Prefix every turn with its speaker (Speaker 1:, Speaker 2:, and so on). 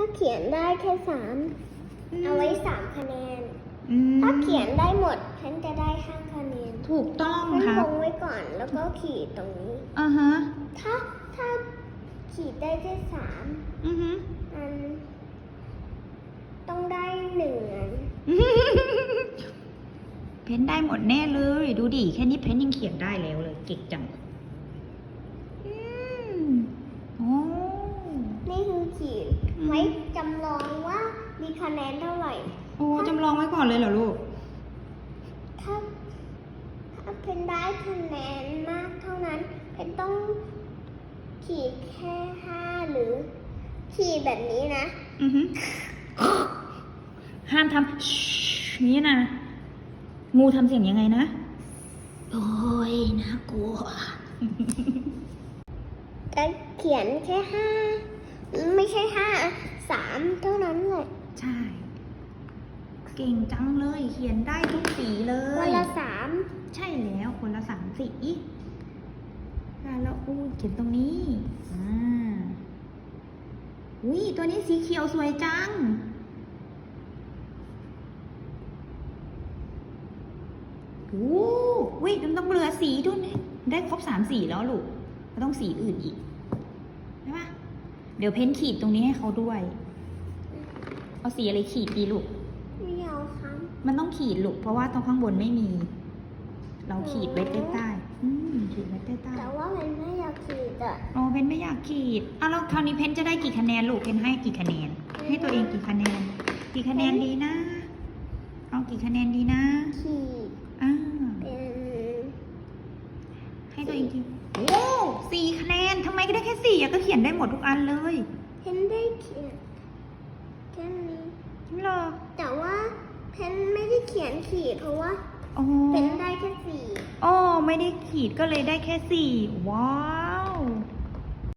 Speaker 1: ถ้าเขียนได้แค่สามเอาไว้สามคะแนน
Speaker 2: อืม
Speaker 1: ถ้าเขียนได้หมดฉันจะได้ห้าคะแนน
Speaker 2: ถูกต้อง
Speaker 1: ฉัน
Speaker 2: ครั
Speaker 1: ล
Speaker 2: บ
Speaker 1: งไว้ก่อนแล้วก็ขีดตรงนี้
Speaker 2: อ่าฮะ
Speaker 1: ถ้าถ้าขีดได้แค่สาม
Speaker 2: อือฮึ
Speaker 1: อัน ต้องได้หนึ่งอัน
Speaker 2: เพ้นได้หมดแน่เลย ดูดิ แค่นี้เพ้นยังเขียนได้แล้วเลยเก่งจัง อืมโอ้
Speaker 1: นี่คือขีด
Speaker 2: อืม
Speaker 1: ไว้จำลองว่ามีคะแนนเท่าไหร่
Speaker 2: โอ้ จำลองไว้ก่อนเลยเหรอลูก
Speaker 1: ถ้าถ้าเพนได้คะแนนมากเท่านั้นเพนต้องขีดแค่ห้าหรือ ขีดแบบนี้นะ
Speaker 2: อือฮึห้ามทำชินี้นะ งูทำเสียงยังไงนะ โอ้ยน่ากลัว
Speaker 1: จะเขียนแค่ห้า ไม่ใช่ห้า สามเท่านั้นแหละ
Speaker 2: ใช่ เก่งจังเลยเขียนได้ทุกสีเล
Speaker 1: วั
Speaker 2: ย
Speaker 1: นละสาม
Speaker 2: ใช่แล้วคนละสามสีอะแล้วอู้เขียนตรงนี้อ่าอุ้ยตัวนี้สีเขียวสวยจังโอ้วิมันต้องเหลือสีด้วยนี่ได้ครบสามสีแล้วลูกก็ต้องสีอื่นอีกใช่ปะเดี๋ยวเพ้นขีดตรงนี้ให้เขาด้วย เอาสีอะไรขีดดีลูก
Speaker 1: ไม่เอาครับ
Speaker 2: มันต้องขีดลูกเพราะว่าตรงข้างบนไม่มี เราขีดไว้ใต้ใต้ๆอืมขีดไว้ใต้ใต้
Speaker 1: แต่ว่ามันไม่อยากขีดอะ
Speaker 2: ๆอ๋อเพนไม่อยากขีดอะแล้วคราวนี้เพนจะได้กี่คะแนนลูกเพนให้กี่คะแนน ให้ตัวเองกี่คะแนน กี่คะแนนดีนะเอากี่คะแนนดีนะ
Speaker 1: ขีด
Speaker 2: อ่า
Speaker 1: เป็น
Speaker 2: ให้ตัวเองกี่โอ้สี่คะแนนทำไมก็ได้แค่สี่อะก็เขียนได้หมดทุกอันเลย
Speaker 1: เพนได้เขียนแค่นี้
Speaker 2: เหรอ
Speaker 1: แต่ว่าเพนไม่ได้เขียนขีดเพราะว่า
Speaker 2: อ๋อ
Speaker 1: เพนได้แค่สี่
Speaker 2: อ๋อไม่ได้ขีดก็เลยได้แค่สี่ว้าว